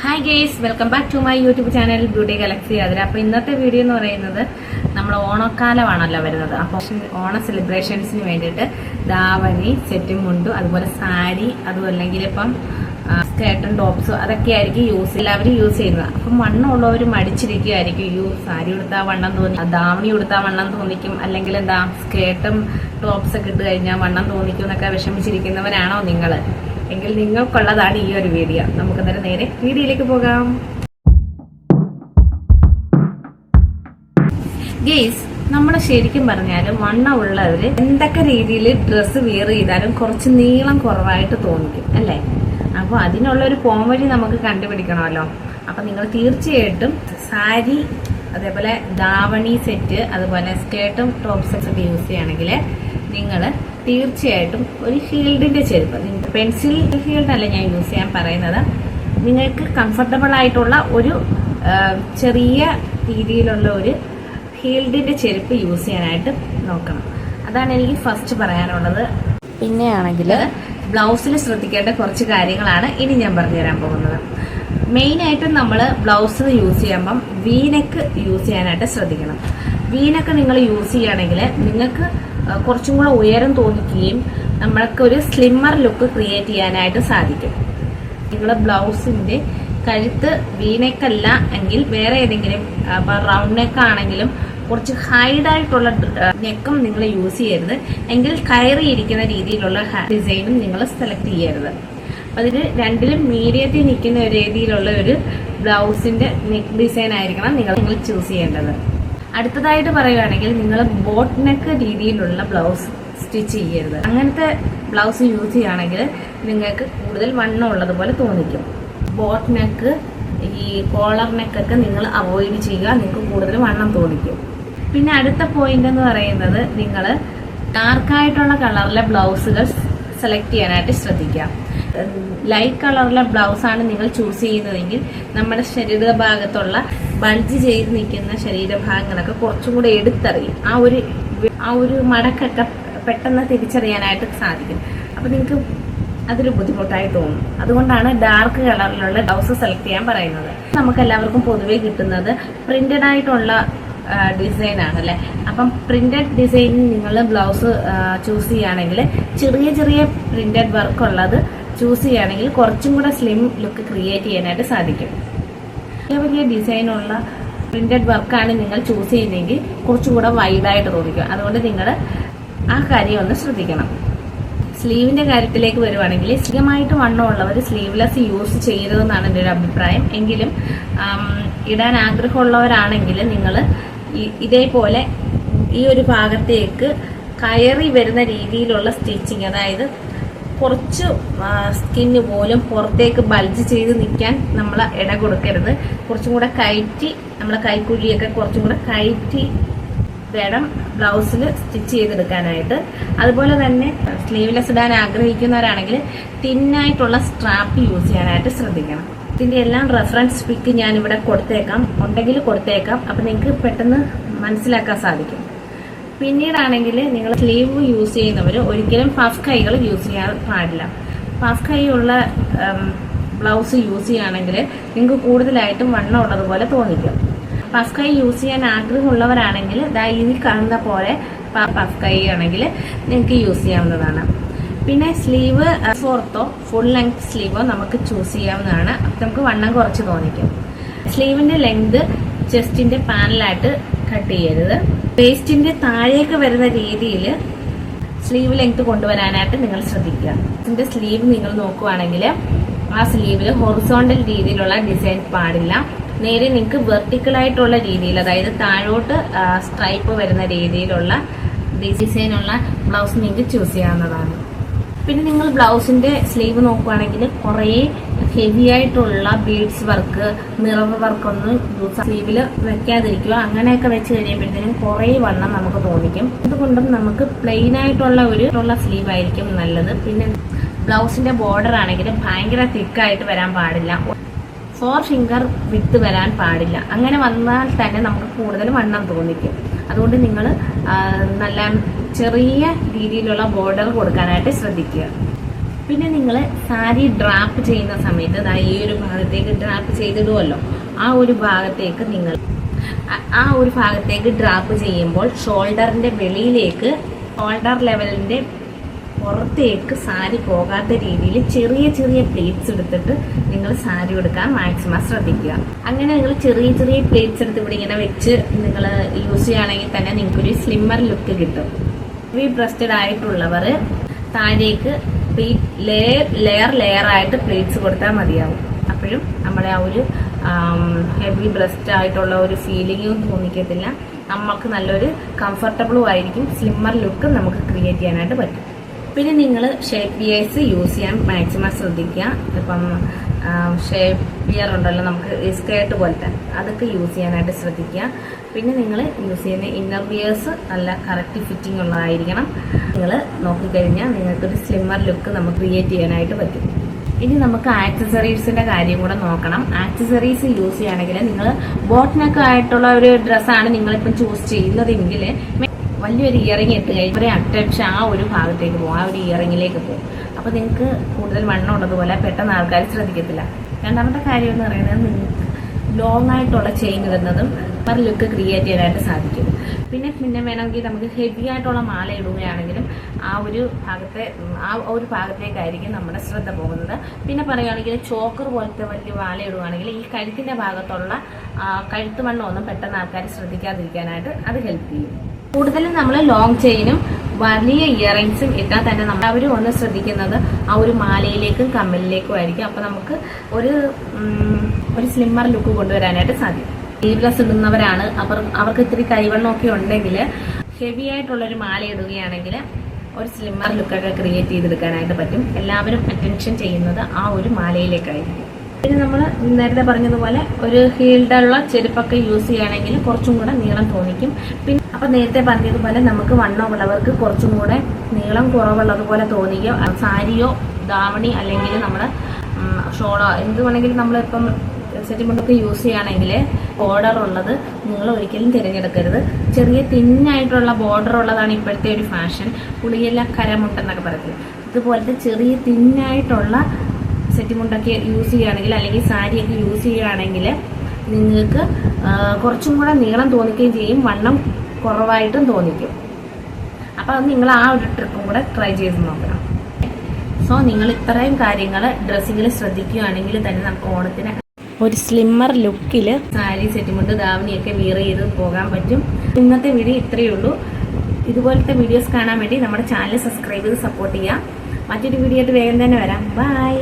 Hi guys welcome back to my YouTube channel beauty galaxy അതിൽ അപ്പോൾ ഇന്നത്തെ video എന്ന് പറയുന്നത് നമ്മൾ ഓണക്കാലമാണല്ലോ വരുന്നത്. അപ്പോൾ ഓണ സെലിബ്രേഷൻസിന് വേണ്ടിയിട്ട് ദാവണി സെറ്റും മുണ്ടും അതുപോലെ സാരി അതും അല്ലെങ്കിൽ ഇപ്പം സ്കേർട്ടും ടോപ്സും അതൊക്കെ ആയിരിക്കും യൂസ് എല്ലാവരും യൂസ് ചെയ്യുന്നത്. അപ്പം വണ്ണമുള്ളവർ മടിച്ചിരിക്കുകയായിരിക്കും യൂ സാരി ഉടുത്താൽ വണ്ണം തോന്നി ദാവണി ഉടുത്താൽ വണ്ണം തോന്നിക്കും. അല്ലെങ്കിൽ എന്താ സ്കേർട്ടും ടോപ്സൊക്കെ ഇട്ട് കഴിഞ്ഞാൽ വണ്ണം തോന്നിക്കും എന്നൊക്കെ വിഷമിച്ചിരിക്കുന്നവരാണോ നിങ്ങൾ എങ്കിൽ നിങ്ങൾക്കുള്ളതാണ് ഈ ഒരു വീഡിയോ നമുക്ക് നേരെ നേരെ വീഡിയോയിലേക്ക് പോകാം. ഗെയ്സ് നമ്മൾ ശരിക്കും പറഞ്ഞാൽ വണ്ണമുള്ളവര് എന്തൊക്കെ രീതിയിൽ ഡ്രസ്സ് വിയർ ചെയ്താലും കുറച്ച് നീളം കുറവായിട്ട് തോന്നിക്കും അല്ലേ? അപ്പോൾ അതിനുള്ള ഒരു പോംവഴി നമുക്ക് കണ്ടുപിടിക്കണമല്ലോ. അപ്പൊ നിങ്ങൾ തീർച്ചയായിട്ടും സാരി അതേപോലെ ദാവണി സെറ്റ് അതുപോലെ സ്കേർട്ടും ടോപ്പ് സെറ്റ് ഒക്കെ യൂസ് ചെയ്യുകയാണെങ്കിൽ നിങ്ങൾ തീർച്ചയായിട്ടും ഒരു ഹീൽഡിന്റെ ചെരുപ്പ്. പെൻസിൽ ഹീൽഡ് അല്ല ഞാൻ യൂസ് ചെയ്യാൻ പറയുന്നത്. നിങ്ങൾക്ക് കംഫർട്ടബിൾ ആയിട്ടുള്ള ഒരു ചെറിയ രീതിയിലുള്ള ഒരു ഹീൽഡിന്റെ ചെരുപ്പ് യൂസ് ചെയ്യാനായിട്ട് നോക്കണം. അതാണ് എനിക്ക് ഫസ്റ്റ് പറയാനുള്ളത്. പിന്നെയാണെങ്കിൽ ബ്ലൗസിൽ ശ്രദ്ധിക്കേണ്ട കുറച്ച് കാര്യങ്ങളാണ് ഇനി ഞാൻ പറഞ്ഞു തരാൻ പോകുന്നത്. മെയിൻ ആയിട്ടും നമ്മൾ ബ്ലൗസ് യൂസ് ചെയ്യുമ്പം വീനെക്ക് യൂസ് ചെയ്യാനായിട്ട് ശ്രദ്ധിക്കണം. വീനൊക്കെ നിങ്ങൾ യൂസ് ചെയ്യുകയാണെങ്കിൽ നിങ്ങൾക്ക് കുറച്ചും കൂടെ ഉയരം തോന്നിക്കുകയും നമ്മൾക്ക് ഒരു സ്ലിമ്മർ ലുക്ക് ക്രിയേറ്റ് ചെയ്യാനായിട്ട് സാധിക്കും. നിങ്ങളുടെ ബ്ലൗസിന്റെ കഴുത്ത് വീനേക്കല്ല എങ്കിൽ വേറെ ഏതെങ്കിലും റൗണ്ട് നെക്ക് ആണെങ്കിലും കുറച്ച് ഹൈഡ് ആയിട്ടുള്ള നെക്കും നിങ്ങൾ യൂസ് ചെയ്യരുത്. എങ്കിൽ കയറിയിരിക്കുന്ന രീതിയിലുള്ള ഡിസൈനും നിങ്ങൾ സെലക്ട് ചെയ്യരുത്. അതിൽ രണ്ടിലും മീഡിയത്തിൽ നിൽക്കുന്ന രീതിയിലുള്ള ഒരു ബ്ലൗസിന്റെ നെക്ക് ഡിസൈൻ ആയിരിക്കണം നിങ്ങൾ നിങ്ങൾ ചൂസ് ചെയ്യേണ്ടത്. അടുത്തതായിട്ട് പറയുകയാണെങ്കിൽ നിങ്ങൾ ബോട്ട് നെക്ക് രീതിയിലുള്ള ബ്ലൗസ് സ്റ്റിച്ച് ചെയ്യരുത്. അങ്ങനത്തെ ബ്ലൗസ് യൂസ് ചെയ്യുകയാണെങ്കിൽ നിങ്ങൾക്ക് കൂടുതൽ വണ്ണം ഉള്ളതുപോലെ തോന്നിക്കും. ബോട്ട് നെക്ക് ഈ കോളർ നെക്കൊക്കെ നിങ്ങൾ അവോയ്ഡ് ചെയ്യുക നിങ്ങൾക്ക് കൂടുതൽ വണ്ണം തോന്നിക്കും. പിന്നെ അടുത്ത പോയിന്റ് എന്ന് പറയുന്നത് നിങ്ങൾ ഡാർക്കായിട്ടുള്ള കളറിലെ ബ്ലൗസുകൾ സെലക്ട് ചെയ്യാനായിട്ട് ശ്രദ്ധിക്കുക. ലൈറ്റ് കളറിലെ ബ്ലൗസ് ആണ് നിങ്ങൾ ചൂസ് ചെയ്യുന്നതെങ്കിൽ നമ്മുടെ ശരീരഭാഗത്തുള്ള ബൾജ് ചെയ്ത് നിൽക്കുന്ന ശരീരഭാഗങ്ങളൊക്കെ കുറച്ചും കൂടെ എടുത്തറിയും. ആ ഒരു ആ ഒരു മടക്കൊക്കെ പെട്ടെന്ന് തിരിച്ചറിയാനായിട്ട് സാധിക്കും. അപ്പൊ നിങ്ങൾക്ക് അതൊരു ബുദ്ധിമുട്ടായി തോന്നും. അതുകൊണ്ടാണ് ഡാർക്ക് കളറിലുള്ള ബ്ലൗസ് സെലക്ട് ചെയ്യാൻ പറയുന്നത്. നമുക്ക് എല്ലാവർക്കും പൊതുവെ കിട്ടുന്നത് പ്രിന്റഡ് ആയിട്ടുള്ള ഡിസൈൻ അല്ലെ? അപ്പം പ്രിന്റഡ് ഡിസൈനിൽ നിങ്ങൾ ബ്ലൗസ് ചൂസ് ചെയ്യുകയാണെങ്കിൽ ചെറിയ ചെറിയ പ്രിന്റഡ് വർക്ക് ഉള്ളത് ചൂസ് ചെയ്യുകയാണെങ്കിൽ കുറച്ചും കൂടെ സ്ലിം ലുക്ക് ക്രിയേറ്റ് ചെയ്യാനായിട്ട് സാധിക്കും. വലിയ വലിയ ഡിസൈനുള്ള പ്രിന്റഡ് വർക്കാണ് നിങ്ങൾ ചൂസ് ചെയ്യുന്നതെങ്കിൽ കുറച്ചും കൂടെ വൈഡായിട്ട് തോന്നിക്കും. അതുകൊണ്ട് നിങ്ങൾ ആ കാര്യം ഒന്ന് ശ്രദ്ധിക്കണം. സ്ലീവിന്റെ കാര്യത്തിലേക്ക് വരുവാണെങ്കിൽ സ്ഥിരമായിട്ട് വണ്ണമുള്ളവർ സ്ലീവ്ലെസ് യൂസ് ചെയ്യരുതെന്നാണ് എന്റെ ഒരു അഭിപ്രായം. എങ്കിലും ഇടാൻ ആഗ്രഹമുള്ളവരാണെങ്കിൽ നിങ്ങൾ ഇതേപോലെ ഈ ഒരു ഭാഗത്തേക്ക് കയറി വരുന്ന രീതിയിലുള്ള സ്റ്റിച്ചിങ് അതായത് കുറച്ച് സ്കിന്ന് പോലും പുറത്തേക്ക് ബൾജ് ചെയ്ത് നിൽക്കാൻ നമ്മൾ ഇട കൊടുക്കരുത്. കുറച്ചും കൂടെ കയറ്റി നമ്മളെ കൈക്കുഴിയൊക്കെ കുറച്ചും കൂടെ കയറ്റി വേണം ബ്ലൗസിൽ സ്റ്റിച്ച് ചെയ്തെടുക്കാനായിട്ട്. അതുപോലെ തന്നെ സ്ലീവ്ലെസ് ഇടാൻ ആഗ്രഹിക്കുന്നവരാണെങ്കിൽ തിന്നായിട്ടുള്ള സ്ട്രാപ്പ് യൂസ് ചെയ്യാനായിട്ട് ശ്രദ്ധിക്കണം. ഇതിന്റെ എല്ലാം റെഫറൻസ് പിക്ക് ഞാൻ ഇവിടെ കൊടുത്തേക്കാം. ഉണ്ടെങ്കിൽ കൊടുത്തേക്കാം. അപ്പം നിങ്ങൾക്ക് പെട്ടെന്ന് മനസ്സിലാക്കാൻ സാധിക്കും. പിന്നീടാണെങ്കിൽ നിങ്ങൾ സ്ലീവ് യൂസ് ചെയ്യുന്നവർ ഒരിക്കലും പഫ് കൈകൾ യൂസ് ചെയ്യാൻ പാടില്ല. പഫ് കൈയുള്ള ബ്ലൗസ് യൂസ് ചെയ്യുകയാണെങ്കിൽ നിങ്ങൾക്ക് കൂടുതലായിട്ടും വണ്ണം ഉള്ളതുപോലെ തോന്നിക്കും. പഫ് കൈ യൂസ് ചെയ്യാൻ ആഗ്രഹമുള്ളവരാണെങ്കിൽ ദാ ഈ കാണുന്ന പോലെ പഫ് കൈ ആണെങ്കിൽ നിങ്ങൾക്ക് യൂസ് ചെയ്യാവുന്നതാണ്. പിന്നെ സ്ലീവ് ഫോർത്തോ ഫുൾ ലെങ്ത് സ്ലീവോ നമുക്ക് ചൂസ് ചെയ്യാവുന്നതാണ്. നമുക്ക് വണ്ണം കുറച്ച് തോന്നിക്കും. സ്ലീവിന്റെ ലെങ്ത് ചെസ്റ്റിന്റെ പാനലായിട്ട് കട്ട് ചെയ്യരുത്. വേസ്റ്റിന്റെ താഴേക്ക് വരുന്ന രീതിയിൽ സ്ലീവ് ലെങ്ത് കൊണ്ടുവരാനായിട്ട് നിങ്ങൾ ശ്രദ്ധിക്കുക. ഇതിന്റെ സ്ലീവ് നിങ്ങൾ നോക്കുവാണെങ്കിൽ ആ സ്ലീവിൽ ഹൊറിസോണ്ടൽ രീതിയിലുള്ള ഡിസൈൻ പാടില്ല. നേരെ നിങ്ങൾക്ക് വെർട്ടിക്കൽ ആയിട്ടുള്ള രീതിയിൽ അതായത് താഴോട്ട് സ്ട്രൈപ്പ് വരുന്ന രീതിയിലുള്ള ഡിസൈനുള്ള ബ്ലൗസ് നിങ്ങൾക്ക് ചൂസ് ചെയ്യാവുന്നതാണ്. പിന്നെ നിങ്ങൾ ബ്ലൗസിന്റെ സ്ലീവ് നോക്കുവാണെങ്കിൽ കുറേ ഹെവി ആയിട്ടുള്ള ബീഡ്സ് വർക്ക് നിറവ് വർക്കൊന്നും സ്ലീവിൽ വെക്കാതിരിക്കുക. അങ്ങനെയൊക്കെ വെച്ച് കഴിയുമ്പോഴത്തേനും കുറേ വണ്ണം നമുക്ക് തോന്നിക്കും. അതുകൊണ്ടും നമുക്ക് പ്ലെയിൻ ആയിട്ടുള്ള ഒരു സ്ലീവ് ആയിരിക്കും നല്ലത്. പിന്നെ ബ്ലൗസിന്റെ ബോർഡർ ആണെങ്കിൽ ഭയങ്കര തിക്കായിട്ട് വരാൻ പാടില്ല. ഫോർ ഫിംഗർ വിട്ട് വരാൻ പാടില്ല. അങ്ങനെ വന്നാൽ തന്നെ നമുക്ക് കൂടുതൽ വണ്ണം തോന്നിക്കും. അതുകൊണ്ട് നിങ്ങൾ നല്ല ചെറിയ രീതിയിലുള്ള ബോർഡർ കൊടുക്കാനായിട്ട് ശ്രദ്ധിക്കുക. പിന്നെ നിങ്ങൾ സാരി ഡ്രാപ്പ് ചെയ്യുന്ന സമയത്ത് അതായത് ഈ ഒരു ഭാഗത്തേക്ക് ഡ്രാപ്പ് ചെയ്തിടുമല്ലോ ആ ഒരു ഭാഗത്തേക്ക് നിങ്ങൾ ആ- ഒരു ഭാഗത്തേക്ക് ഡ്രാപ്പ് ചെയ്യുമ്പോൾ ഷോൾഡറിന്റെ വെളിയിലേക്ക് ഷോൾഡർ ലെവലിന്റെ പുറത്തേക്ക് സാരി പോകാത്ത രീതിയിൽ ചെറിയ ചെറിയ പ്ലേറ്റ്സ് എടുത്തിട്ട് നിങ്ങൾ സാരി എടുക്കാൻ മാക്സിമം ശ്രദ്ധിക്കുക. അങ്ങനെ നിങ്ങൾ ചെറിയ ചെറിയ പ്ലേറ്റ്സ് എടുത്ത് ഇവിടെ ഇങ്ങനെ വെച്ച് നിങ്ങൾ യൂസ് ചെയ്യുകയാണെങ്കിൽ തന്നെ നിങ്ങൾക്കൊരു സ്ലിമ്മർ ലുക്ക് കിട്ടും. ഹെവി ബ്രസ്റ്റഡ് ആയിട്ടുള്ളവർ താഴേക്ക് ലെയർ ലെയർ ലെയർ ആയിട്ട് പ്ലേറ്റ്സ് കൊടുത്താൽ മതിയാവും. അപ്പോഴും നമ്മുടെ ആ ഒരു ഹെവി ബ്രസ്റ്റ് ആയിട്ടുള്ള ഒരു ഫീലിങ്ങും തോന്നിക്കത്തില്ല. നമ്മൾക്ക് നല്ലൊരു കംഫർട്ടബിളും ആയിരിക്കും. സ്ലിമ്മർ ലുക്ക് നമുക്ക് ക്രിയേറ്റ് ചെയ്യാനായിട്ട് പറ്റും. പിന്നെ നിങ്ങൾ ഷേപ്പ് വിയേഴ്സ് യൂസ് ചെയ്യാൻ മാക്സിമം ശ്രദ്ധിക്കുക. ഇപ്പം ഷേപ്പ് ഇയർ ഉണ്ടല്ലോ നമുക്ക് സ്കേർട്ട് പോലത്തെ അതൊക്കെ യൂസ് ചെയ്യാനായിട്ട് ശ്രദ്ധിക്കുക. പിന്നെ നിങ്ങൾ യൂസ് ചെയ്യുന്ന ഇന്നർ വിയേഴ്സ് നല്ല കറക്റ്റ് ഫിറ്റിംഗ് ഉള്ളതായിരിക്കണം. നിങ്ങൾ നോക്കിക്കഴിഞ്ഞാൽ നിങ്ങൾക്കൊരു സ്ലിമ്മർ ലുക്ക് നമുക്ക് ക്രിയേറ്റ് ചെയ്യാനായിട്ട് പറ്റും. ഇനി നമുക്ക് ആക്സസറീസിന്റെ കാര്യം കൂടെ നോക്കണം. ആക്സസറീസ് യൂസ് ചെയ്യുകയാണെങ്കിൽ നിങ്ങൾ ബോട്ടിനൊക്കെ ആയിട്ടുള്ള ഒരു ഡ്രസ്സാണ് നിങ്ങളിപ്പം ചൂസ് ചെയ്യുന്നതെങ്കിൽ വലിയൊരു ഇയറിംഗ് ഇട്ട് കഴിഞ്ഞാൽ അറ്റൻഷൻ ആ ഒരു ഭാഗത്തേക്ക് പോകും ആ ഒരു ഇയറിംഗിലേക്ക് പോകും അപ്പോൾ നിങ്ങൾക്ക് കൂടുതൽ വണ്ണം ഉള്ളതുപോലെ പെട്ടെന്ന് ആൾക്കാർ ശ്രദ്ധിക്കത്തില്ല. രണ്ടാമത്തെ കാര്യം എന്ന് പറയുന്നത് നിങ്ങൾക്ക് ലോങ് ആയിട്ടുള്ള ചെയിൻ ഇടുന്നതും ഒരു ലുക്ക് ക്രിയേറ്റ് ചെയ്യാനായിട്ട് സാധിക്കും. പിന്നെ പിന്നെ വേണമെങ്കിൽ നമുക്ക് ഹെവി ആയിട്ടുള്ള മാല ഇടുകയാണെങ്കിലും ആ ഒരു ഭാഗത്തെ ആ ഒരു ഭാഗത്തേക്കായിരിക്കും നമ്മുടെ ശ്രദ്ധ പോകുന്നത്. പിന്നെ പറയുകയാണെങ്കിൽ ചോക്കർ പോലത്തെ വലിയ മാല ഇടുകയാണെങ്കിൽ ഈ കഴുത്തിന്റെ ഭാഗത്തുള്ള കഴുത്ത് വണ്ണമൊന്നും പെട്ടെന്ന് ആൾക്കാർ ശ്രദ്ധിക്കാതിരിക്കാനായിട്ട് അത് ഹെൽപ്പ് ചെയ്യും. കൂടുതലും നമ്മൾ ലോങ് ചെയിനും വലിയ ഇയറിങ്സും ഇട്ടാൽ തന്നെ നമ്മൾ അവർ ഒന്ന് ശ്രദ്ധിക്കുന്നത് ആ ഒരു മാലയിലേക്കും കമ്മലിലേക്കും ആയിരിക്കും. അപ്പോൾ നമുക്ക് ഒരു ഒരു സ്ലിമ്മർ ലുക്ക് കൊണ്ടുവരാനായിട്ട് സാധിക്കും. സ്ലീവ്ലെസ് ഇടുന്നവരാണ്. അവർ അവർക്ക് ഇത്തിരി കൈവെള്ളമൊക്കെ ഉണ്ടെങ്കിൽ ഹെവി ആയിട്ടുള്ളൊരു മാല ഇടുകയാണെങ്കിൽ ഒരു സ്ലിമ്മർ ലുക്കൊക്കെ ക്രിയേറ്റ് ചെയ്തെടുക്കാനായിട്ട് പറ്റും. എല്ലാവരും അറ്റൻഷൻ ചെയ്യുന്നത് ആ ഒരു മാലയിലേക്കായിരിക്കും. പിന്നെ നമ്മൾ നേരത്തെ പറഞ്ഞതുപോലെ ഒരു ഹീൽഡുള്ള ചെരുപ്പൊക്കെ യൂസ് ചെയ്യുകയാണെങ്കിൽ കുറച്ചും കൂടെ നീളം തോന്നിക്കും. പിന്നെ അപ്പൊ നേരത്തെ പറഞ്ഞതുപോലെ നമുക്ക് വണ്ണമുള്ളവർക്ക് കുറച്ചും കൂടെ നീളം കുറവുള്ളതുപോലെ തോന്നിക്കോ. സാരിയോ ദാവണി അല്ലെങ്കിൽ നമ്മൾ ഷോളോ എന്ത് വേണമെങ്കിലും നമ്മളിപ്പം സെറ്റിമുണ്ടൊക്കെ യൂസ് ചെയ്യുകയാണെങ്കിൽ ബോർഡർ ഉള്ളത് നിങ്ങൾ ഒരിക്കലും തിരഞ്ഞെടുക്കരുത്. ചെറിയ തിന്നായിട്ടുള്ള ബോർഡർ ഉള്ളതാണ് ഇപ്പോഴത്തെ ഒരു ഫാഷൻ പുളിയില കരമുണ്ടെന്നൊക്കെ പറയത്തില്ല. ഇതുപോലത്തെ ചെറിയ തിന്നായിട്ടുള്ള സെറ്റിമുണ്ടൊക്കെ യൂസ് ചെയ്യുകയാണെങ്കിൽ അല്ലെങ്കിൽ സാരിയൊക്കെ യൂസ് ചെയ്യുകയാണെങ്കിൽ നിങ്ങൾക്ക് കുറച്ചും കൂടെ നീളം തോന്നിക്കുകയും ചെയ്യും. വണ്ണം കുറവായിട്ടും തോന്നിക്കും. അപ്പോൾ അത് നിങ്ങൾ ആ ഒരു ട്രിപ്പും കൂടെ ട്രൈ ചെയ്ത് നോക്കണം. സോ നിങ്ങൾ ഇത്രയും കാര്യങ്ങൾ ഡ്രസ്സിങ്ങിൽ ശ്രദ്ധിക്കുകയാണെങ്കിൽ തന്നെ നമുക്ക് ഓണത്തിന് ഒരു സ്ലിമ്മർ ലുക്കിൽ സാരി സെറ്റുമുണ്ട് ദാവണിയൊക്കെ വീർ ചെയ്ത് പോകാൻ പറ്റും. ഇന്നത്തെ വീഡിയോ ഇത്രയേ ഉള്ളൂ. ഇതുപോലത്തെ വീഡിയോസ് കാണാൻ വേണ്ടി നമ്മുടെ ചാനൽ സബ്സ്ക്രൈബ് ചെയ്ത് സപ്പോർട്ട് ചെയ്യാം. മറ്റൊരു വീഡിയോ ആയിട്ട് വേഗം തന്നെ വരാം. ബൈ